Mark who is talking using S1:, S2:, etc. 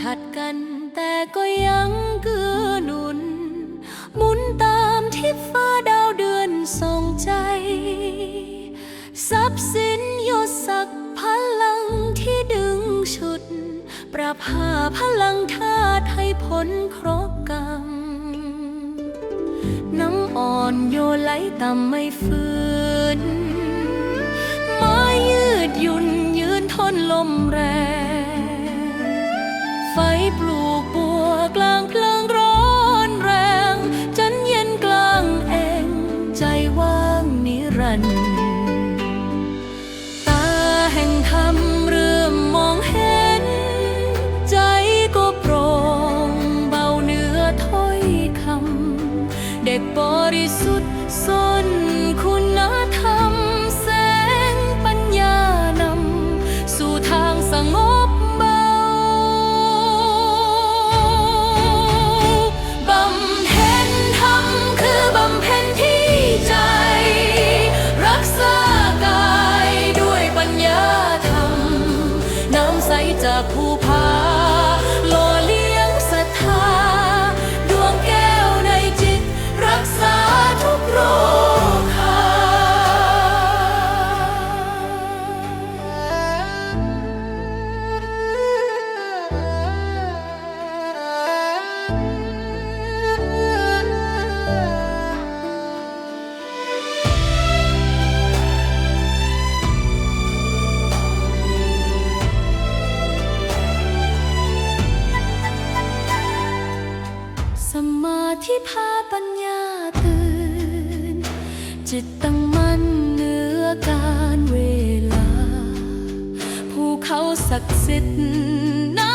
S1: ถัดกันแต่ก็ยังกื้อหนุน หมุนตามที่ฟ้าดาวเดือนส่งใจ ทรัพย์สินยศศักพลังที่ดึงชุด ประพาพลังธาตุให้พ้นครบกรรมน้ำอ่อนโยไหลต่ำไม่ฟื้น ที่พาปัญญาตื่น จิตตั้งมั่นเหนือการเวลา ภูเขาศักดิ์สิทธิ์